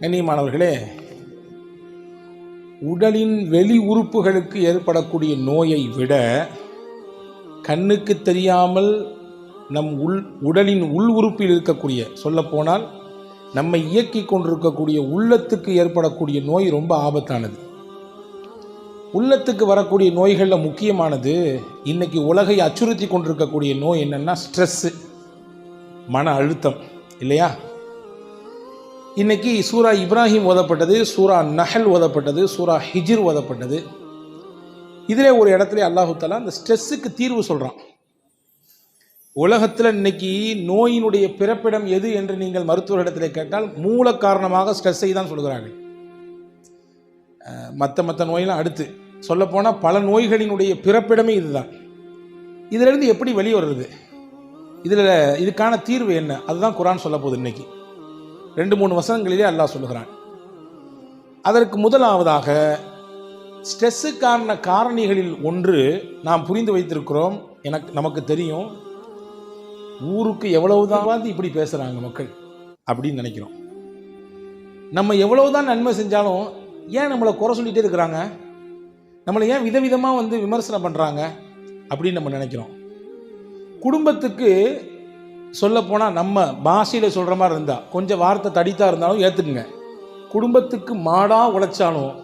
கண்ணியமானவர்களே உடலின் வெளி உறுப்புகளுக்கு ஏற்படக்கூடிய நோயை விட கண்ணுக்கு தெரியாமல் நம் உள் உடலின் உள் உறுப்பில் இருக்கக்கூடிய சொல்லப்போனால் நம்மை இயக்கி கொண்டிருக்கக்கூடிய உள்ளத்துக்கு ஏற்படக்கூடிய நோய் ரொம்ப ஆபத்தானது. உள்ளத்துக்கு வரக்கூடிய நோய்களில் முக்கியமானது இன்றைக்கி உலகை அச்சுறுத்தி கொண்டிருக்கக்கூடிய நோய் என்னென்னா ஸ்ட்ரெஸ்ஸு மன அழுத்தம் இல்லையா? இன்னைக்கு சூரா இப்ராஹிம் ஓதப்பட்டது சூரா நஹல் ஓதப்பட்டது சூரா ஹிஜிர் ஓதப்பட்டது. இதிலே ஒரு இடத்துல அல்லாஹுத்தாலா அந்த ஸ்ட்ரெஸ்ஸுக்கு தீர்வு சொல்கிறான் உலகத்தில் இன்னைக்கு நோயினுடைய பிறப்பிடம் எது என்று நீங்கள் மருத்துவரிடத்தில் கேட்டால் மூல காரணமாக ஸ்ட்ரெஸ்ஸை தான் சொல்கிறார்கள். மற்ற மற்ற நோயெல்லாம் அடுத்து. சொல்லப்போனால் பல நோய்களினுடைய பிறப்பிடமே இதுதான். இதிலிருந்து எப்படி வெளியே வருது இதில் இதுக்கான தீர்வு என்ன? அதுதான் குரான் சொல்ல போகுது இன்னைக்கு. ரெண்டு மூணு வசனங்களிலே அல்லாஹ் சொல்லுகிறான். அதற்கு முதலாவதாக ஸ்ட்ரெஸ்ஸுக்கான காரணிகளில் ஒன்று நாம் புரிந்து வைத்திருக்கிறோம் எனக்கு நமக்கு தெரியும். ஊருக்கு எவ்வளவுதான் இப்படி பேசுகிறாங்க மக்கள் அப்படின்னு நினைக்கிறோம். நம்ம எவ்வளவுதான் நன்மை செஞ்சாலும் ஏன் நம்மளை குறை சொல்லிகிட்டே இருக்கிறாங்க? நம்மளை ஏன் விதவிதமாக வந்து விமர்சனம் பண்ணுறாங்க அப்படின்னு நம்ம நினைக்கிறோம். குடும்பத்துக்கு சொல்லப்போனால் நம்ம பாஷையில் சொல்கிற மாதிரி இருந்தால் கொஞ்சம் வார்த்தை தடித்தாக இருந்தாலும் ஏற்றுக்குங்க குடும்பத்துக்கு மாடாக உழைச்சாலும்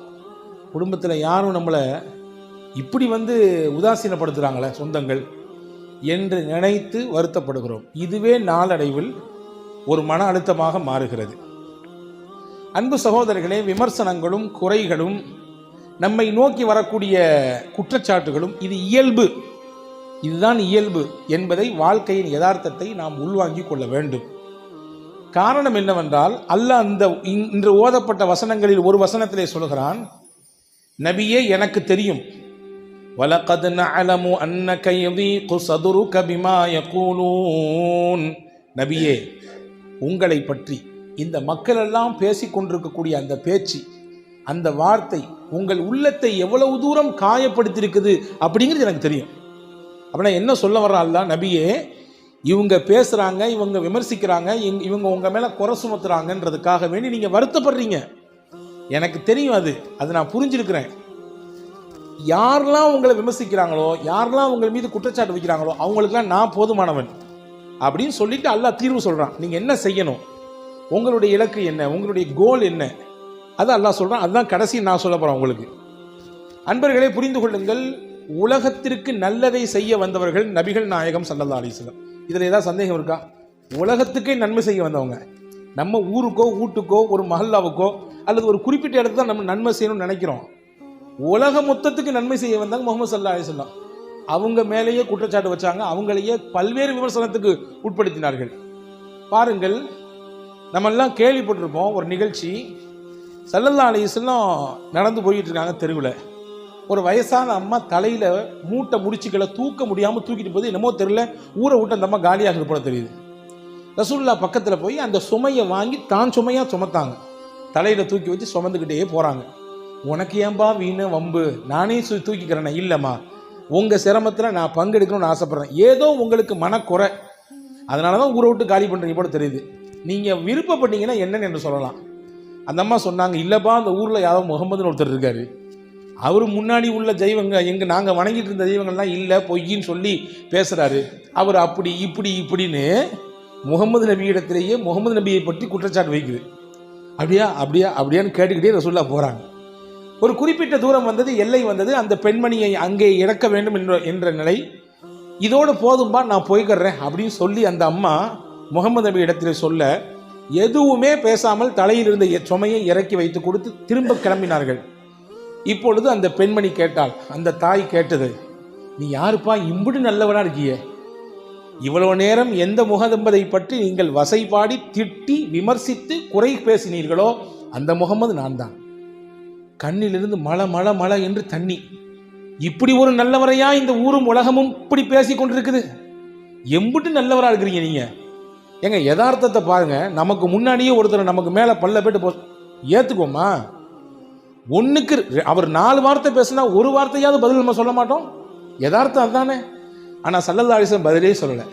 குடும்பத்தில் யாரும் நம்மளை இப்படி வந்து உதாசீனப்படுத்துகிறாங்களே சொந்தங்கள் என்று நினைத்து வருத்தப்படுகிறோம். இதுவே நாளடைவில் ஒரு மன அழுத்தமாக மாறுகிறது. அன்பு சகோதரர்களே விமர்சனங்களும் குறைகளும் நம்மை நோக்கி வரக்கூடிய குற்றச்சாட்டுகளும் இது இயல்பு. இதுதான் இயல்பு என்பதை வாழ்க்கையின் யதார்த்தத்தை நாம் உள்வாங்கிக் கொள்ள வேண்டும். காரணம் என்னவென்றால் அல்லாஹ் அந்த இன்று ஓதப்பட்ட வசனங்களில் ஒரு வசனத்திலே சொல்கிறான் நபியே எனக்கு தெரியும். வலகது நலமு அன்ன கையதி குசதுரு கபிமாய கூலூன் நபியே உங்களை பற்றி இந்த மக்களெல்லாம் பேசி கொண்டிருக்கக்கூடிய அந்த பேச்சு அந்த வார்த்தை உங்கள் உள்ளத்தை எவ்வளவு தூரம் காயப்படுத்தியிருக்குது அப்படிங்கிறது எனக்கு தெரியும். அப்படின்னா என்ன சொல்ல வர்றாள் நபியே இவங்க பேசுகிறாங்க இவங்க விமர்சிக்கிறாங்க இங்க- இவங்க உங்கள் மேலே குறை சுமத்துறாங்கன்றதுக்காக வேண்டி நீங்கள் வருத்தப்படுறீங்க. எனக்கு தெரியும் அது. அது நான் புரிஞ்சிருக்கிறேன். யாரெல்லாம் உங்களை விமர்சிக்கிறாங்களோ யாரெல்லாம் உங்கள் மீது குற்றச்சாட்டு வைக்கிறாங்களோ அவங்களுக்குலாம் நான் போதுமானவன் அப்படின்னு சொல்லிட்டு அல்லாஹ் தீர்வு சொல்கிறான் நீங்கள் என்ன செய்யணும்? உங்களுடைய இலக்கு என்ன? உங்களுடைய கோல் என்ன? அது அல்லாஹ் சொல்கிறான் அதுதான் கடைசி நான் சொல்ல போகிறேன் உங்களுக்கு. அன்பர்களே புரிந்து கொள்ளுங்கள். உலகத்திற்கு நல்லதை செய்ய வந்தவர்கள் நபிகள் நாயகம் சல்லல்லா அலிஸ்லம் இதில் ஏதாவது சந்தேகம் இருக்கா? உலகத்துக்கே நன்மை செய்ய வந்தவங்க. நம்ம ஊருக்கோ வீட்டுக்கோ ஒரு மஹல்லாவுக்கோ அல்லது ஒரு குறிப்பிட்ட இடத்துல தான் நம்ம நன்மை செய்யணும்னு நினைக்கிறோம். உலக மொத்தத்துக்கு நன்மை செய்ய வந்தாங்க முகமது சல்லா அலிஸ்லாம் அவங்க மேலேயே குற்றச்சாட்டு வச்சாங்க அவங்களையே பல்வேறு விமர்சனத்துக்கு உட்படுத்தினார்கள். பாருங்கள் நம்மெல்லாம் கேள்விப்பட்டிருப்போம் ஒரு நிகழ்ச்சி சல்லல்லா அலிஸ்லாம் நடந்து போயிட்டு இருக்காங்க தெருவில். ஒரு வயசான அம்மா தலையில் மூட்டை முடிச்சுக்களை தூக்க முடியாமல் தூக்கிட்டு போது என்னமோ தெரியல ஊரை விட்டு அந்த அம்மா காலியாக போல தெரியுது. ரசூல்லா பக்கத்தில் போய் அந்த சுமையை வாங்கி தான் சுமையாக சுமத்தாங்க. தலையில் தூக்கி வச்சு சுமந்துக்கிட்டே போகிறாங்க உனக்கு ஏன்பா வீணு வம்பு? நானே சு தூக்கிக்கிறேனே இல்லைம்மா. உங்கள் சிரமத்தில் நான் பங்கெடுக்கணும்னு ஆசைப்பட்றேன். ஏதோ உங்களுக்கு மனக்குறை. அதனால தான் ஊரை விட்டு காலி பண்ணுறீங்க போல தெரியுது. நீங்கள் விருப்பப்பட்டீங்கன்னா என்னன்னு என்று சொல்லலாம். அந்த அம்மா சொன்னாங்க இல்லைப்பா அந்த ஊரில் யாரோ முகமதுன்னு ஒருத்தர் இருக்காரு. அவர் முன்னாடி உள்ள தெய்வங்கள் எங்கள் நாங்கள் வணங்கிட்டு இருந்த தெய்வங்கள்லாம் இல்லை பொய்யின்னு சொல்லி பேசுகிறாரு அவர் அப்படி இப்படி இப்படின்னு முகமது நபியிடத்திலேயே முகமது நபியை பற்றி குற்றச்சாட்டு வைக்குது. அப்படியா அப்படியா அப்படியான்னு கேட்டுக்கிட்டே ரசூல்லா போகிறாங்க ஒரு குறிப்பிட்ட தூரம் வந்தது எல்லை வந்தது அந்த பெண்மணியை அங்கே இறக்க வேண்டும் என்ற என்ற நிலை. இதோடு போதும்பா நான் போய்க்கிறேன் அப்படின்னு சொல்லி அந்த அம்மா முகமது நபி இடத்தில் சொல்ல எதுவுமே பேசாமல் தலையில் இருந்த சுமையை இறக்கி வைத்து கொடுத்து திரும்ப கிளம்பினார்கள். இப்பொழுது அந்த பெண்மணி கேட்டாள் அந்த தாய் கேட்டது நீ யாருப்பா? இம்புடு நல்லவனா இருக்கியே. இவ்வளவு நேரம் எந்த முகதம்பதை பற்றி நீங்கள் வசைபாடி திட்டி விமர்சித்து குறை பேசினீர்களோ அந்த முகமது நான் தான் கண்ணிலிருந்து மழ மழ மழ என்று தண்ணி. இப்படி ஒரு நல்லவரையா இந்த ஊரும் உலகமும் இப்படி பேசி கொண்டிருக்குது? எம்புட்டு நல்லவரா இருக்கிறீங்க நீங்க? ஏங்க யதார்த்தத்தை பாருங்க. நமக்கு முன்னாடியே ஒருத்தர் நமக்கு மேலே பல்ல போயிட்டு போ ஏத்துக்கோமா ஒன்றுக்கு அவர் நாலு வார்த்தை பேசினா ஒரு வார்த்தையாவது பதில் நம்ம சொல்ல மாட்டோம்? யதார்த்தம் அதுதானே ஆனால் சல்லல்லா அலிஸ்லாம் பதிலே சொல்லலை.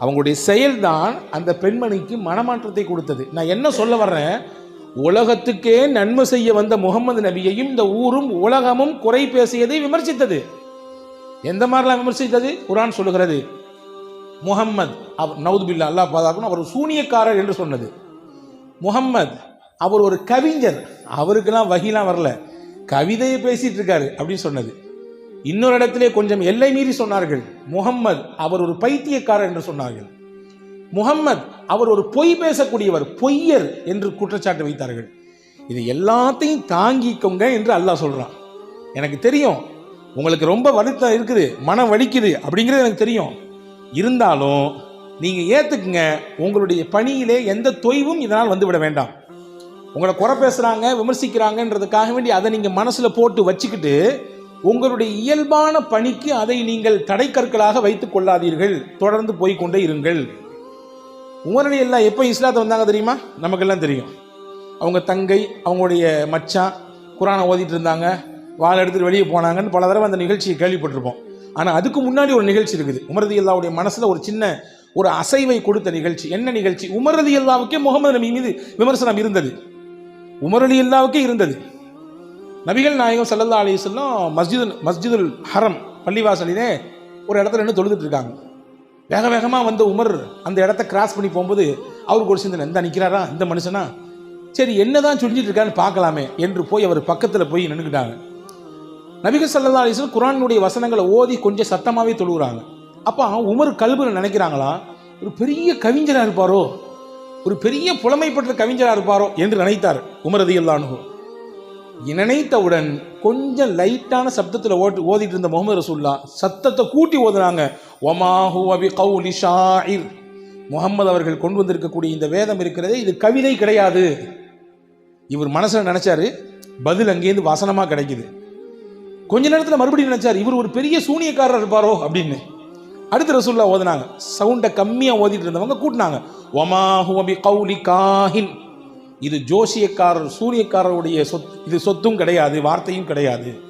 அவங்களுடைய செயல்தான் அந்த பெண்மணிக்கு மனமாற்றத்தை கொடுத்தது. நான் என்ன சொல்ல வர்றேன்? உலகத்துக்கே நன்மை செய்ய வந்த முகமது நபியையும் இந்த ஊரும் உலகமும் குறை பேசியதை விமர்சித்தது. எந்த மாதிரிலாம் விமர்சித்தது? குரான் சொல்லுகிறது முகம்மது அவர் நவுதுபில்லா அல்லாஹ் பாதாக்கணும் அவர் சூனியக்காரர் என்று சொன்னது. முகம்மது அவர் ஒரு கவிஞர். அவருக்கெல்லாம் வகிலாம் வரல. கவிதையை பேசிட்டு இருக்காரு அப்படின்னு சொன்னது. இன்னொரு இடத்திலே கொஞ்சம் எல்லை மீறி சொன்னார்கள். முகம்மது அவர் ஒரு பைத்தியக்காரர் என்று சொன்னார்கள். முகம்மது அவர் ஒரு பொய் பேசக்கூடியவர் பொய்யர் என்று குற்றச்சாட்டு வைத்தார்கள். இது எல்லாத்தையும் தாங்கிக்கோங்க என்று அல்லாஹ் சொல்றான். எனக்கு தெரியும். உங்களுக்கு ரொம்ப வருத்தம் இருக்குது மனம் வலிக்குது அப்படிங்கிறது எனக்கு தெரியும். இருந்தாலும் நீங்க ஏத்துக்குங்க உங்களுடைய பணியிலே எந்த தொய்வும் இதனால் வந்துவிட வேண்டாம். உங்களை குறை பேசுகிறாங்க விமர்சிக்கிறாங்கன்றதுக்காக வேண்டி அதை நீங்கள் மனசில் போட்டு வச்சுக்கிட்டு உங்களுடைய இயல்பான பணிக்கு அதை நீங்கள் தடைக்கற்களாக வைத்துக் கொள்ளாதீர்கள். தொடர்ந்து போய்க்கொண்டே இருங்கள். உங்களுடைய எல்லாம் எப்போ இஸ்லாத்தை வந்தாங்க தெரியுமா? நமக்கெல்லாம் தெரியும். அவங்க தங்கை அவங்களுடைய மச்சான் குரானை ஓதிட்டு இருந்தாங்க வாழை எடுத்துட்டு வெளியே போனாங்கன்னு பல தடவை அந்த நிகழ்ச்சியை கேள்விப்பட்டிருப்போம். ஆனால் அதுக்கு முன்னாடி ஒரு நிகழ்ச்சி இருக்குது. உமரதி அல்லாவுடைய மனசில் ஒரு சின்ன ஒரு அசைவை கொடுத்த நிகழ்ச்சி. என்ன நிகழ்ச்சி? உமரதி அல்லாவுக்கே முகமது நபி மீது விமர்சனம் இருந்தது. உமரலி இல்லாவுக்கே இருந்தது. நபிகள் நாயகம் சல்லல்லா அலிஸ்லாம் மஸ்ஜிது மஸ்ஜிதுல் ஹரம் பள்ளிவாசலிலே ஒரு இடத்துல நின்று தொழுதுட்டு இருக்காங்க. வேக வேகமாக வந்த உமர் அந்த இடத்த கிராஸ் பண்ணி போகும்போது அவருக்கு ஒரு சிந்தனை இந்த நிற்கிறாரா இந்த மனுஷனா? சரி என்னதான் சொல்லிட்டு இருக்கான்னு பார்க்கலாமே என்று போய் அவர் பக்கத்தில் போய் நின்றுக்கிட்டாங்க நபிகள் சல்லா அலிஸ்லாம் குரானுடைய வசனங்களை ஓதி கொஞ்சம் சத்தமாகவே தொழுகிறாங்க அப்போ உமர் கல்புல நினைக்கிறாங்களா? ஒரு பெரிய கவிஞராக இருப்பாரோ? ஒரு பெரிய புலமை பெற்ற கவிஞராக இருப்பாரோ என்று நினைத்தார் உமரதி அல்லானு நினைத்தவுடன் கொஞ்சம் லைட்டான சப்தத்தில் ஓட்டு ஓதிட்டு இருந்த முகமது ரசூல்லா சத்தத்தை கூட்டி ஓதுனாங்க. ஒமாஹு அபி கவுலி ஷாயிர். முகமது அவர்கள் கொண்டு வந்திருக்கக்கூடிய இந்த வேதம் இருக்கிறதே இது கவிதை கிடையாது. இவர் மனசில் நினைச்சாரு பதில் அங்கேருந்து வசனமாக கிடைக்குது. கொஞ்ச நேரத்தில் மறுபடியும் நினைச்சார் இவர் ஒரு பெரிய சூனியக்காரர் இருப்பாரோ அப்படின்னு. அடுத்த ரசூல்லா ஓதுனாங்க. சவுண்டை கம்மியாக ஓதிட்டு இருந்தவங்க கூட்டினாங்க. ஒமாஹு அபி கவுலி காஹின். இது ஜோசியக்காரர் சூரியக்காரருடைய சொத் இது சொத்தும் கிடையாது வார்த்தையும் கிடையாது.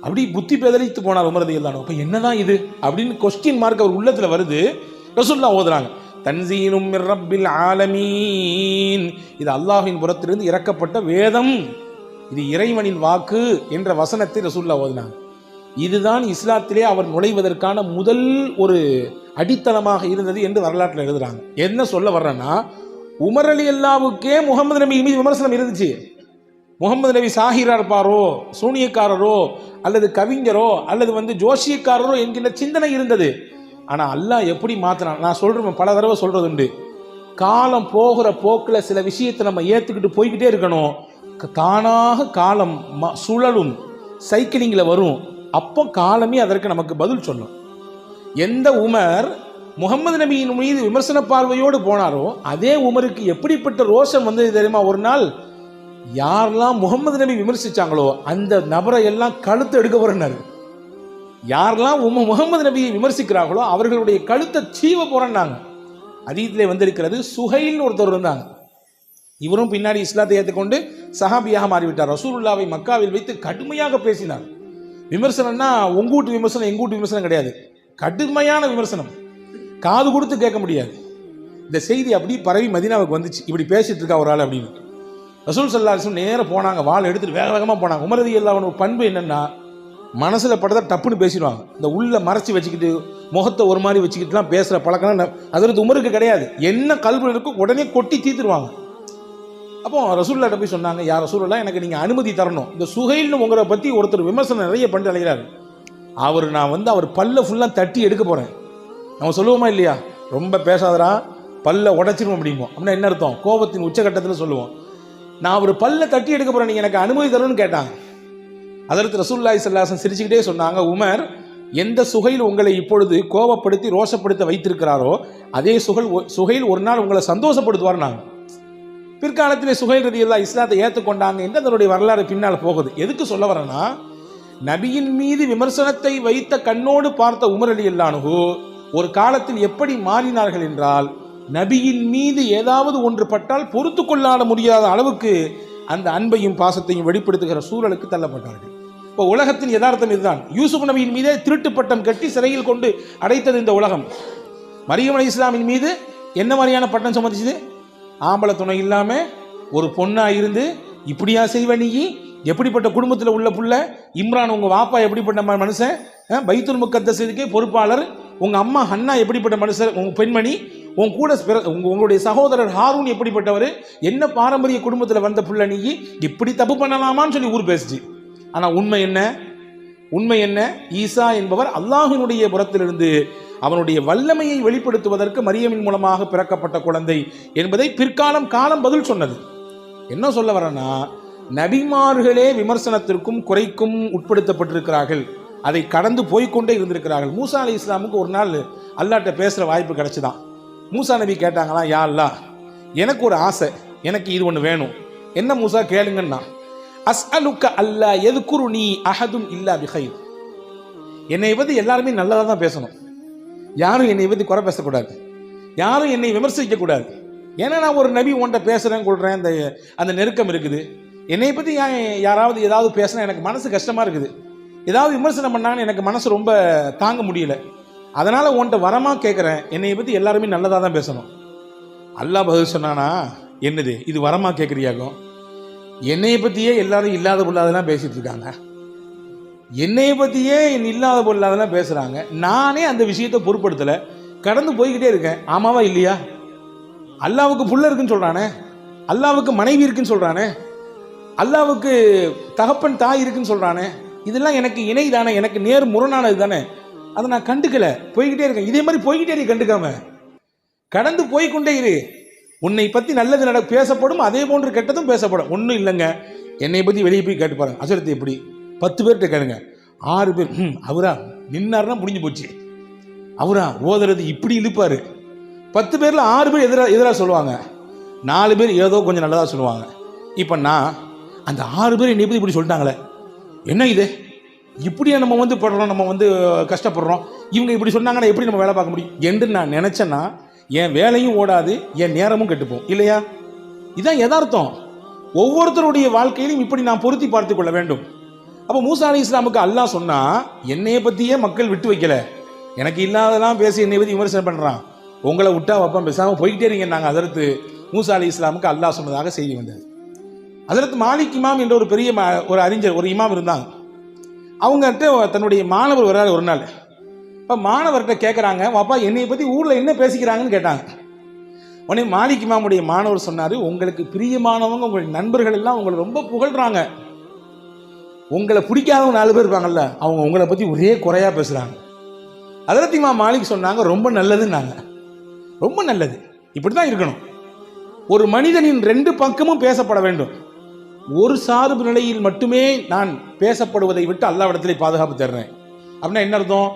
அப்படி புத்தி பெதலித்து போனார் உமரது இல்லானோ அப்போ என்னதான் இது? அப்படின்னு கொஸ்டின் மார்க் அவர் உள்ளத்தில் வருது. ரசூல்லா ஓதுறாங்க தன்சீனும் ரப்பில் ஆலமீன். இது அல்லாஹின் புறத்திலிருந்து இறக்கப்பட்ட வேதம். இது இறைவனின் வாக்கு என்ற வசனத்தை ரசூல்லா ஓதுனாங்க. இதுதான் இஸ்லாத்திலே அவர் நுழைவதற்கான முதல் ஒரு அடித்தளமாக இருந்தது என்று வரலாற்றில் எழுதுறாங்க. என்ன சொல்ல வர்றேன்னா உமர் அலி அல்லாவுக்கே முகமது நபி மீது விமர்சனம் இருந்துச்சு. முகமது நபி சாஹிரா இருப்பாரோ சூனியக்காரரோ அல்லது கவிஞரோ அல்லது வந்து ஜோஷியக்காரரோ என்கின்ற சிந்தனை இருந்தது. ஆனால் அல்லாஹ் எப்படி மாற்றினான் நான் சொல்கிறேன் பல தடவை சொல்கிறது உண்டு. காலம் போகிற போக்கில் சில விஷயத்தை நம்ம ஏற்றுக்கிட்டு போய்கிட்டே இருக்கணும். க- தானாக காலம் ம சுழலும் சைக்கிளிங்கில் வரும். அப்போ காலமே அதற்கு நமக்கு பதில் சொல்லும். எந்த உமர் முகமது நபியின் மீது விமர்சன பார்வையோடு போனாரோ அதே உமருக்கு எப்படிப்பட்ட ரோஷம் வந்தது தெரியுமா? ஒரு நாள் யாரெல்லாம் முகமது நபி விமர்சிச்சாங்களோ அந்த நபரை எல்லாம் கழுத்து எடுக்க போறேன்னாரு. யாரெல்லாம் உம முகமது நபியை விமர்சிக்கிறார்களோ அவர்களுடைய கழுத்தை சீவ போறேன்னாங்க. அதீதிலே வந்திருக்கிறது சுஹைல்னு ஒருத்தர் இருந்தாங்க. இவரும் பின்னாடி இஸ்லாத்தை ஏற்றுக்கொண்டு சஹாபியாக மாறிவிட்டார். ரசூலுல்லாவை மக்காவில் வைத்து கடுமையாக பேசினார். விமர்சனம்னா உங்கூட்டு விமர்சனம் எங்கூட்டு விமர்சனம் கிடையாது. கடுமையான விமர்சனம். காது கொடுத்து கேட்க முடியாது. இந்த செய்தி அப்படியே பரவி மதினாவுக்கு வந்துச்சு. இப்படி பேசிட்டு இருக்கா ஒரு ஆள் அப்படின்னு. ரசூல் சல்லாசும் நேராக போனாங்க. வாழ் எடுத்துட்டு வேக வேகமாக போனாங்க. உமரதி எல்லாவனோட பண்பு என்னன்னா மனசில் படுத்தா டப்புன்னு பேசிடுவாங்க. இந்த உள்ள மறைச்சி வச்சுக்கிட்டு முகத்தை ஒரு மாதிரி வச்சுக்கிட்டுலாம் பேசுகிற பழக்கம் அதற்கு உமருக்கு கிடையாது. என்ன கல்வி இருக்கோ உடனே கொட்டி தீத்துருவாங்க. அப்போ ரசூல்லாட்ட போய் சொன்னாங்க யார் ரசூல்லா எனக்கு நீங்கள் அனுமதி தரணும். இந்த சுகைல்னு உங்களை பற்றி ஒருத்தர் விமர்சனம் நிறைய பண்ணிட்டு அழைக்கிறாரு அவர் நான் வந்து அவர் பல்ல ஃபுல்லாக தட்டி எடுக்க போகிறேன் நம்ம சொல்லுவோமா இல்லையா? ரொம்ப பேசாதரா பல்ல உடச்சிருவோம் அப்படிம்போம் அப்படின்னா என்ன அர்த்தம்? கோபத்தின் உச்சகட்டத்தில் சொல்லுவோம். நான் அவர் பல்ல தட்டி எடுக்க போகிறேன் நீங்கள் எனக்கு அனுமதி தரணும்னு கேட்டாங்க. அதற்கு ரசூல்லாய் சல்லாசன் சிரிச்சுக்கிட்டே சொன்னாங்க உமர் எந்த சுகையில் உங்களை இப்பொழுது கோபப்படுத்தி ரோஷப்படுத்த வைத்திருக்கிறாரோ அதே சுகல் சுகையில் ஒரு நாள் உங்களை சந்தோஷப்படுத்துவார் நாங்கள் பிற்காலத்திலே சுகைல் ரதி எல்லாம் இஸ்லாத்தை ஏற்றுக்கொண்டாங்க என்று அதனுடைய வரலாறு பின்னால் போகுது. எதுக்கு சொல்ல வரேன்னா நபியின் மீது விமர்சனத்தை வைத்த கண்ணோடு பார்த்த உமர் அலி அல்லானுகு ஒரு காலத்தில் எப்படி மாறினார்கள் என்றால் நபியின் மீது ஏதாவது ஒன்று பட்டால் பொறுத்து கொள்ளாட முடியாத அளவுக்கு அந்த அன்பையும் பாசத்தையும் வெளிப்படுத்துகிற சூழலுக்கு தள்ளப்பட்டார்கள். இப்போ உலகத்தின் யதார்த்தம் இதுதான். யூசுப் நபியின் மீதே திருட்டு பட்டம் கட்டி சிறையில் கொண்டு அடைத்தது இந்த உலகம். மரியம் அலி இஸ்லாமின் மீது என்ன மாதிரியான பட்டம் சம்மதிச்சது? ஆம்பளை துணை இல்லாமல் ஒரு பொண்ணாக இருந்து இப்படியா செய்வ நீ? எப்படிப்பட்ட குடும்பத்தில் உள்ள புள்ள? இம்ரான் உங்கள் வாப்பா எப்படிப்பட்ட மனுஷன்? பைத்துல் முக்கத்தஸுக்கே பொறுப்பாளர். உங்கள் அம்மா ஹன்னா எப்படிப்பட்ட மனுஷர் உங்கள் பெண்மணி? உன் கூட பிற- உங்க உங்களுடைய சகோதரர் ஹாரூன் எப்படிப்பட்டவர்? என்ன பாரம்பரிய குடும்பத்தில் வந்த புள்ள நீ? இப்படி தப்பு பண்ணலாமான்னு சொல்லி ஊர் பேசுச்சு. ஆனால் உண்மை என்ன? உண்மை என்ன? ஈசா என்பவர் அல்லாஹினுடைய புறத்திலிருந்து அவனுடைய வல்லமையை வெளிப்படுத்துவதற்கு மரியமின் மூலமாக பிறக்கப்பட்ட குழந்தை என்பதை பிற்காலம் காலம் பதில் சொன்னது. என்ன சொல்ல வரேன்னா நபிமார்களே விமர்சனத்திற்கும் குறைக்கும் உட்படுத்தப்பட்டிருக்கிறார்கள். அதை கடந்து போய்க்கொண்டே இருந்திருக்கிறார்கள். மூசா அலி இஸ்லாமுக்கு ஒரு நாள் அல்லாட்ட பேசுகிற வாய்ப்பு கிடைச்சிதான். மூசா நபி கேட்டாங்களாம் யா அல்லா எனக்கு ஒரு ஆசை எனக்கு இது ஒன்று வேணும். என்ன மூசா கேளுங்கன்னா அஸ்அலுக்க அல்லா எதுக்குரு நீ அஹதும் இல்லா விஹை என்னை பற்றி எல்லாருமே நல்லதாக தான் பேசணும். யாரும் என்னை பற்றி குறை பேசக்கூடாது. யாரும் என்னை விமர்சிக்கக்கூடாது. ஏன்னா நான் ஒரு நபி உன்ட்ட பேசுகிறேன் கொள்கிறேன் அந்த அந்த நெருக்கம் இருக்குது. என்னை பற்றி ஏன் யாராவது ஏதாவது பேசினா எனக்கு மனசு கஷ்டமாக இருக்குது. ஏதாவது விமர்சனம் பண்ணாங்கன்னு எனக்கு மனசு ரொம்ப தாங்க முடியல. அதனால் உன்ட்ட வரமாக கேட்குறேன் என்னை பற்றி எல்லாருமே நல்லதாக தான் பேசணும். அல்லாஹ் பதில் சொன்னானா? என்னது? இது வரமாக கேட்குறியாகும் என்னை பற்றியே எல்லாரும் இல்லாத பொல்லாதெல்லாம் பேசிகிட்டு இருக்காங்க. என்னை பற்றியே இல்லாத பொருளாதெல்லாம் பேசுகிறாங்க நானே அந்த விஷயத்தை பொருட்படுத்தலை. கடந்து போய்கிட்டே இருக்கேன். ஆமாவா இல்லையா? அல்லாவுக்கு புள்ள இருக்குன்னு சொல்கிறானே அல்லாவுக்கு மனைவி இருக்குன்னு சொல்கிறானே அல்லாவுக்கு தகப்பன் தாய் இருக்குன்னு சொல்கிறானே இதெல்லாம் எனக்கு இணை தானே எனக்கு நேர் முரணானது தானே. அதை நான் கண்டுக்கல. போய்கிட்டே இருக்கேன். இதே மாதிரி போய்கிட்டே இரு கண்டுக்காம. கடந்து போய்க்கொண்டே இரு. உன்னை பற்றி நல்லது நட பேசப்படும். அதே போன்று கெட்டதும் பேசப்படும். ஒன்றும் இல்லைங்க. என்னை பற்றி வெளியே போய் கேட்டு பாருங்க. அசுரத்தை எப்படி? பத்து பேர்கிட்ட கேளுங்க. ஆறு பேர் ம் அவரா? நின்னார்னா முடிஞ்சு போச்சு. அவரா? ஓதுறது இப்படி இழுப்பார். பத்து பேரில் ஆறு பேர் எதிராக எதிராக சொல்லுவாங்க. நாலு பேர் ஏதோ கொஞ்சம் நல்லதாக சொல்லுவாங்க. இப்போ நான் அந்த ஆறு பேர் என்னை பற்றி இப்படி சொல்லிட்டாங்களே. என்ன இது? இப்படியா நம்ம வந்து படுறோம் நம்ம வந்து கஷ்டப்படுறோம்? இவங்க இப்படி சொன்னாங்கன்னா எப்படி நம்ம வேலை பார்க்க முடியும்? என்று நான் நினச்சேன்னா என் வேலையும் ஓடாது என் நேரமும் கெட்டுப்போம். இல்லையா? இதான் யதார்த்தம். ஒவ்வொருத்தருடைய வாழ்க்கையிலும் இப்படி நான் பொருத்தி பார்த்து கொள்ள வேண்டும். அப்போ மூசா அலி இஸ்லாமுக்கு அல்லாஹ் சொன்னா என்னைய பற்றியே மக்கள் விட்டு வைக்கல. எனக்கு இல்லாதெல்லாம் பேசி என்னை பற்றி விமர்சனம் பண்ணுறான் உங்களை விட்டா வைப்பான். பேசாமல் போய்கிட்டே இருங்க நாங்கள் அதற்கு மூசா அலி இஸ்லாமுக்கு அல்லாஹ் சொன்னதாக செய்தி வந்தது. அதற்கு மாலிக் இமாம் என்ற ஒரு பெரிய ம- ஒரு அறிஞர் ஒரு இமாம் இருந்தாங்க. அவங்ககிட்ட தன்னுடைய மாணவர் வர்றாரு ஒரு நாள். இப்போ மாணவர்கிட்ட கேட்குறாங்க வாப்பா என்னை பற்றி ஊரில் என்ன பேசிக்கிறாங்கன்னு கேட்டாங்க. உடனே மாலிக் இமாமுடைய மாணவர் சொன்னார் உங்களுக்கு பிரியமானவங்க உங்களுடைய நண்பர்கள் எல்லாம் உங்களை ரொம்ப புகழ்கிறாங்க உங்களை பிடிக்காதவங்க நாலு பேர் இருப்பாங்கல்ல அவங்க உங்களை பற்றி ஒரே குறையாக பேசுகிறாங்க அதற்கு இமாம் மாலிக் சொன்னாங்க ரொம்ப நல்லதுன்னாங்க. ரொம்ப நல்லது. இப்படி தான் இருக்கணும். ஒரு மனிதனின் ரெண்டு பக்கமும் பேசப்பட வேண்டும். ஒரு சார்பு நிலையில் மட்டுமே நான் பேசப்படுவதை விட்டு அல்லாவிடத்திலே பாதுகாப்பு தர்றேன். அப்படின்னா என்ன அர்த்தம்?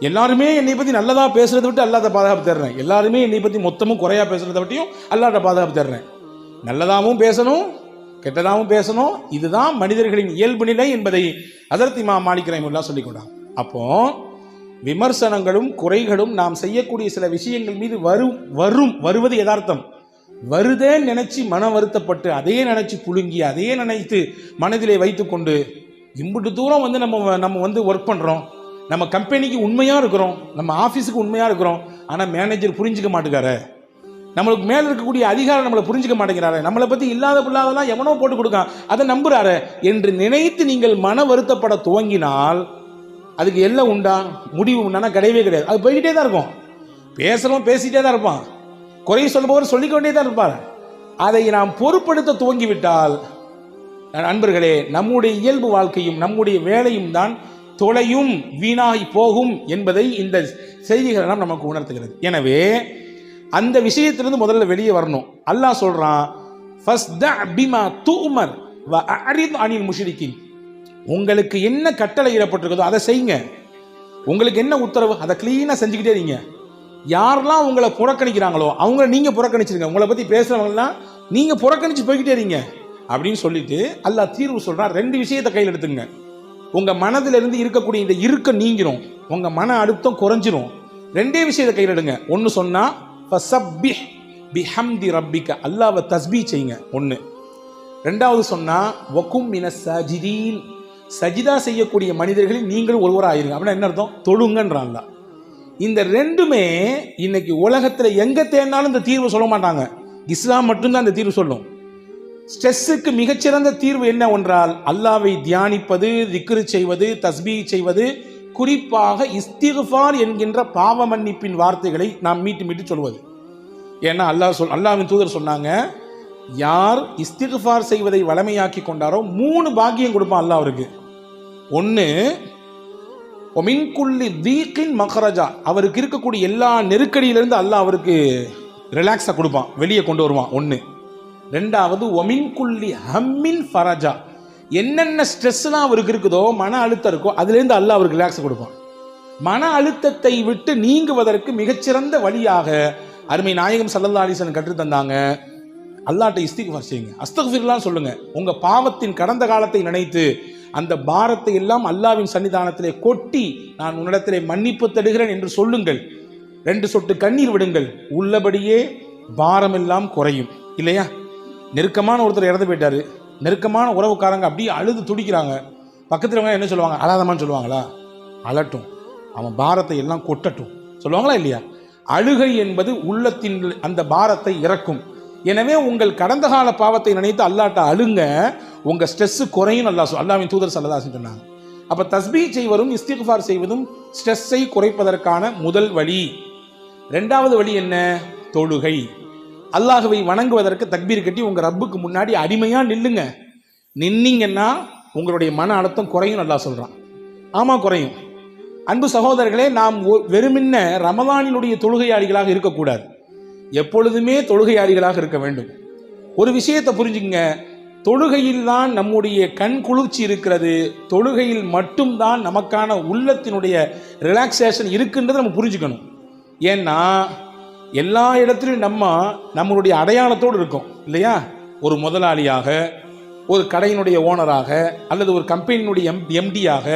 எல்லாருமே என்னை பற்றி நல்லதாக பேசுறதை விட்டு அல்லாத பாதுகாப்பு தர்றேன். எல்லாருமே என்னை பற்றி மொத்தமும் குறையாக பேசுறதை விட்டையும் அல்லாத பாதுகாப்பு தர்றேன். நல்லதாகவும் பேசணும் கெட்டதாகவும் பேசணும். இதுதான் மனிதர்களின் இயல்பு நிலை என்பதை அதர்த்தி மா மாலிக் ரஹிமுல்லா சொல்லிக் கொண்டாங்க அப்போ விமர்சனங்களும் குறைகளும் நாம் செய்யக்கூடிய சில விஷயங்கள் மீது வரும் வரும் வருவது யதார்த்தம். வருதே நினைச்சு மன வருத்தப்பட்டு அதையே நினைச்சு புழுங்கி அதையே நினைத்து மனதிலே வைத்துக்கொண்டு இம்புட்டு தூரம் வந்து நம்ம நம்ம வந்து ஒர்க் பண்ணுறோம் நம்ம கம்பெனிக்கு உண்மையாக இருக்கிறோம். நம்ம ஆஃபீஸுக்கு உண்மையாக இருக்கிறோம். ஆனால் மேனேஜர் புரிஞ்சுக்க மாட்டேங்காரு நம்மளுக்கு மேலே இருக்கக்கூடிய அதிகாரம் நம்மளை புரிஞ்சுக்க மாட்டேங்கிறாரு. நம்மளை பற்றி இல்லாத பிள்ளாதெல்லாம் எவனோ போட்டு கொடுக்கான். அதை நம்புறாரு. என்று நினைத்து நீங்கள் மன வருத்தப்பட துவங்கினால் அதுக்கு எல்லாம் உண்டா? முடிவு உண்டானா? கிடையவே கிடையாது. அது போய்கிட்டே தான் இருக்கும். பேசுகிறோம் பேசிகிட்டே தான் இருப்பான். குறை சொல்லுபவர் சொல்லிக்கொண்டே தான் இருப்பார். அதை நாம் பொறுப்படுத்த துவங்கிவிட்டால் நண்பர்களே நம்முடைய இயல்பு வாழ்க்கையும் நம்முடைய வேலையும் தான் தொலையும் வீணாகி போகும் என்பதை இந்த செய்திகள் எல்லாம் நமக்கு உணர்த்துகிறது. எனவே அந்த விஷயத்திலிருந்து முதல்ல வெளியே வரணும். அல்லாஹ் சொல்றான் தூமர் வ அரித் அனில் முஷிரிக்கின் உங்களுக்கு என்ன கட்டளை இடப்பட்டிருக்குதோ அதை செய்யுங்க. உங்களுக்கு என்ன உத்தரவு? அதை க்ளீனாக செஞ்சுக்கிட்டே இருங்க. யாரெல்லாம் உங்களை புறக்கணிக்கிறாங்களோ அவங்கள நீங்கள் புறக்கணிச்சிருங்க. உங்களை பற்றி பேசுகிறவங்களாம் நீங்கள் புறக்கணிச்சு போய்கிட்டே இருங்க. அப்படின்னு சொல்லிட்டு அல்லாஹ் தீர்வு சொல்கிறான் ரெண்டு விஷயத்தை கையில் எடுத்துங்க. உங்கள் மனதிலிருந்து இருக்கக்கூடிய இந்த இருக்க நீங்கிரும். உங்கள் மன அழுத்தம் குறைஞ்சிரும். ரெண்டே விஷயத்தை கையில் எடுங்க. ஒன்று சொன்னால் ஃபசப்பிஹ் பிஹம்தி ரப்பிக்க. அல்லாவை தஸ்பீ செய்யுங்க. ஒன்று ரெண்டாவது சொன்னால் வக்கும் மின சஜிதீன். சஜிதா செய்யக்கூடிய மனிதர்களில் நீங்களும் ஒருவராயிருங்க. அப்படின்னா என்ன அர்த்தம்? தொழுங்கன்றாங்க. இந்த ரெண்டுமே இன்னைக்கு உலகத்தில் எங்கே தேடினாலும் இந்த தீர்வு சொல்ல மாட்டாங்க. இஸ்லாம் மட்டும்தான் இந்த தீர்வு சொல்லும். ஸ்ட்ரெஸ்ஸுக்கு மிகச்சிறந்த தீர்வு என்ன ஒன்றால் அல்லாவை தியானிப்பது திக்ரு செய்வது தஸ்பீ செய்வது குறிப்பாக இஸ்திகுஃபார் என்கின்ற பாவ மன்னிப்பின் வார்த்தைகளை நாம் மீட்டு மீட்டு சொல்வது. ஏன்னா அல்லாஹ் சொல் அல்லாவின் தூதர் சொன்னாங்க யார் இஸ்திகுஃபார் செய்வதை வளமையாக்கி கொண்டாரோ மூணு பாக்கியம் கொடுப்பான் அல்லாஹ் அவருக்கு. ஒன்று ஒமின்குள்ளி தீக்கின் மகராஜா அவருக்கு இருக்கக்கூடிய எல்லா நெருக்கடியிலிருந்து அல்லாஹ் அவருக்கு ரிலாக்ஸாக கொடுப்பான் வெளியே கொண்டு வருவான். ஒன்று ரெண்டாவது ஒமின்குள்ளி ஹம்மின் ஃபரஜா. என்னென்ன ஸ்ட்ரெஸ்லாம் அவருக்கு இருக்குதோ மன அழுத்தம் இருக்கோ அதுலேருந்து அல்லாஹ் அவருக்கு ரிலாக்ஸ் கொடுப்பான். மன அழுத்தத்தை விட்டு நீங்குவதற்கு மிகச்சிறந்த வழியாக அருமை நாயகம் சல்லல்லா அலிசன் கற்றுத்தந்தாங்க அல்லாட்ட இஸ்திக்ஃபார் செய்யுங்க. அஸ்தகுஃபிர்லாம் சொல்லுங்க. உங்க பாவத்தின் கடந்த காலத்தை நினைத்து அந்த பாரத்தை எல்லாம் அல்லாவின் சன்னிதானத்திலே கொட்டி நான் உன்னிடத்திலே மன்னிப்பு தடுகிறேன் என்று சொல்லுங்கள். ரெண்டு சொட்டு கண்ணீர் விடுங்கள். உள்ளபடியே பாரமெல்லாம் குறையும். இல்லையா? நெருக்கமான ஒருத்தர் இறந்து போயிட்டாரு. நெருக்கமான உறவுக்காரங்க அப்படியே அழுது துடிக்கிறாங்க. பக்கத்தில் என்ன சொல்லுவாங்க? அழாதமான்னு சொல்லுவாங்களா? அழட்டும் அவன் பாரத்தை எல்லாம் கொட்டட்டும். சொல்லுவாங்களா இல்லையா? அழுகை என்பது உள்ளத்தின் அந்த பாரத்தை இறக்கும். எனவே உங்கள் கடந்த கால பாவத்தை நினைத்து அல்லாட்ட அழுங்க. உங்கள் ஸ்ட்ரெஸ்ஸு குறையும் அல்லா அல்லாவின் தூதர் சல்லதாசன் சொன்னாங்க. அப்போ தஸ்பீ செய்வதும் இஸ்திக்ஃபார் செய்வதும் ஸ்ட்ரெஸ்ஸை குறைப்பதற்கான முதல் வழி. ரெண்டாவது வழி என்ன? தொழுகை. அல்லாஹுவை வணங்குவதற்கு தக்பீர் கட்டி உங்கள் ரப்புக்கு முன்னாடி அடிமையாக நில்லுங்க. நின்னீங்கன்னா உங்களுடைய மன அழுத்தம் குறையும் நல்லா சொல்கிறான் ஆமாம் குறையும். அன்பு சகோதரர்களே நாம் வெறுமின்ன ரமதானினுடைய தொழுகையாளிகளாக இருக்கக்கூடாது. எப்பொழுதுமே தொழுகையாளிகளாக இருக்க வேண்டும். ஒரு விஷயத்தை புரிஞ்சுங்க தொழுகையில் தான் நம்முடைய கண் குளிர்ச்சி இருக்கிறது. தொழுகையில் மட்டும்தான் நமக்கான உள்ளத்தினுடைய ரிலாக்ஸேஷன் இருக்குன்றதை நம்ம புரிஞ்சுக்கணும். ஏன்னா எல்லா இடத்துலையும் நம்ம நம்மளுடைய அடையாளத்தோடு இருக்கோம் இல்லையா? ஒரு முதலாளியாக ஒரு கடையினுடைய ஓனராக அல்லது ஒரு கம்பெனியினுடைய எம் எம்டியாக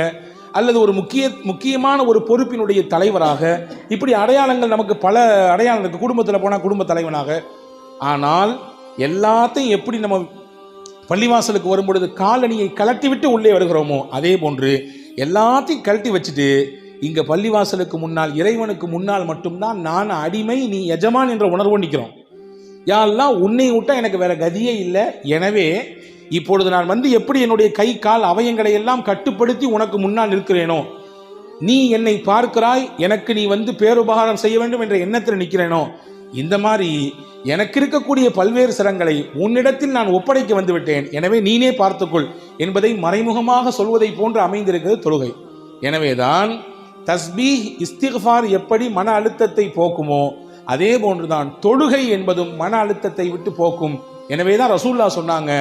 அல்லது ஒரு முக்கிய முக்கியமான ஒரு பொறுப்பினுடைய தலைவராக. இப்படி அடையாளங்கள் நமக்கு பல அடையாளம் இருக்குது குடும்பத்தில் போனால் குடும்ப தலைவனாக. ஆனால் எல்லாத்தையும் எப்படி நம்ம பள்ளிவாசலுக்கு வரும்பொழுது காலணியை கலட்டி விட்டு உள்ளே வருகிறோமோ அதே போன்று எல்லாத்தையும் கழட்டி வச்சுட்டு இங்க பள்ளிவாசலுக்கு முன்னால் இறைவனுக்கு முன்னால் மட்டும்தான் நான் அடிமை நீ எஜமான் என்ற உணர்வு நிற்கிறோம். யாரெல்லாம் உன்னை விட்டா எனக்கு வேற கதியே இல்லை. எனவே இப்பொழுது நான் வந்து எப்படி என்னுடைய கை கால் அவயங்களை எல்லாம் கட்டுப்படுத்தி உனக்கு முன்னால் நிற்கிறேனோ? நீ என்னை பார்க்கிறாய் எனக்கு நீ வந்து பேருபகாரம் செய்ய வேண்டும் என்ற எண்ணத்தில் நிற்கிறேனோ? இந்த மாதிரி எனக்கு இருக்கக்கூடிய பல்வேறு சிரங்களை உன்னிடத்தில் நான் ஒப்படைக்க வந்துவிட்டேன் எனவே நீனே பார்த்துக்கொள் என்பதை மறைமுகமாக சொல்வதை போன்று அமைந்திருக்கிறது தொழுகை. எனவேதான் தஸ்பீஹ் இஸ்திஃபார் எப்படி மன அழுத்தத்தை போக்குமோ அதே போன்றுதான் தொழுகை என்பதும் மன அழுத்தத்தை விட்டு போக்கும். எனவே தான் ரசூல்லா சொன்னாங்க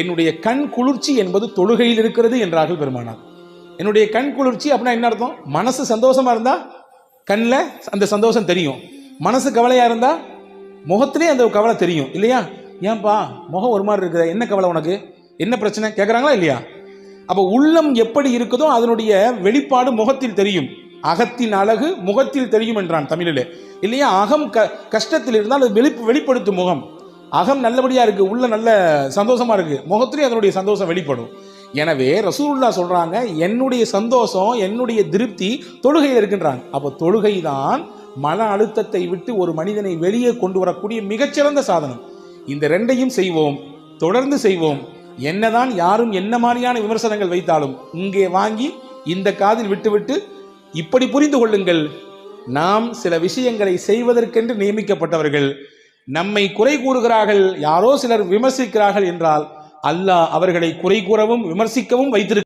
என்னுடைய கண் குளிர்ச்சி என்பது தொழுகையில் இருக்கிறது என்றார்கள் பெருமானார். என்னுடைய கண் குளிர்ச்சி அப்படின்னா என்ன அர்த்தம்? மனசு சந்தோஷமா இருந்தா கண்ணில் அந்த சந்தோஷம் தெரியும். மனசு கவலையா இருந்தா முகத்திலே அந்த கவலை தெரியும். இல்லையா? ஏன்பா முகம் ஒரு மாதிரி இருக்குதா என்ன கவலை உனக்கு? என்ன பிரச்சனை? கேட்குறாங்களா இல்லையா? அப்போ உள்ளம் எப்படி இருக்குதோ அதனுடைய வெளிப்பாடு முகத்தில் தெரியும். அகத்தின் அழகு முகத்தில் தெரியும் என்றான் தமிழிலே. இல்லையா? அகம் க கஷ்டத்தில் இருந்தால் அது வெளி வெளிப்படுத்தும் முகம். அகம் நல்லபடியாக இருக்குது உள்ள நல்ல சந்தோஷமாக இருக்குது முகத்துலேயும் அதனுடைய சந்தோஷம் வெளிப்படும். எனவே ரசூல்லா சொல்கிறாங்க என்னுடைய சந்தோஷம் என்னுடைய திருப்தி தொழுகையில் இருக்கின்றாங்க அப்போ தொழுகை தான் மன அழுத்தத்தை விட்டு ஒரு மனிதனை வெளியே கொண்டு வரக்கூடிய மிகச்சிறந்த சாதனம். இந்த ரெண்டையும் செய்வோம் தொடர்ந்து செய்வோம். என்னதான் யாரும் என்ன மாதிரியான விமர்சனங்கள் வைத்தாலும் இங்கே வாங்கி இந்த காதில் விட்டுவிட்டு இப்படி புரிந்து கொள்ளுங்கள். நாம் சில விஷயங்களை செய்வதற்கென்று நியமிக்கப்பட்டவர்கள். நம்மை குறை கூறுகிறார்கள். யாரோ சிலர் விமர்சிக்கிறார்கள் என்றால் அல்லாஹ் அவர்களை குறை கூறவும் விமர்சிக்கவும் வைத்திருக்க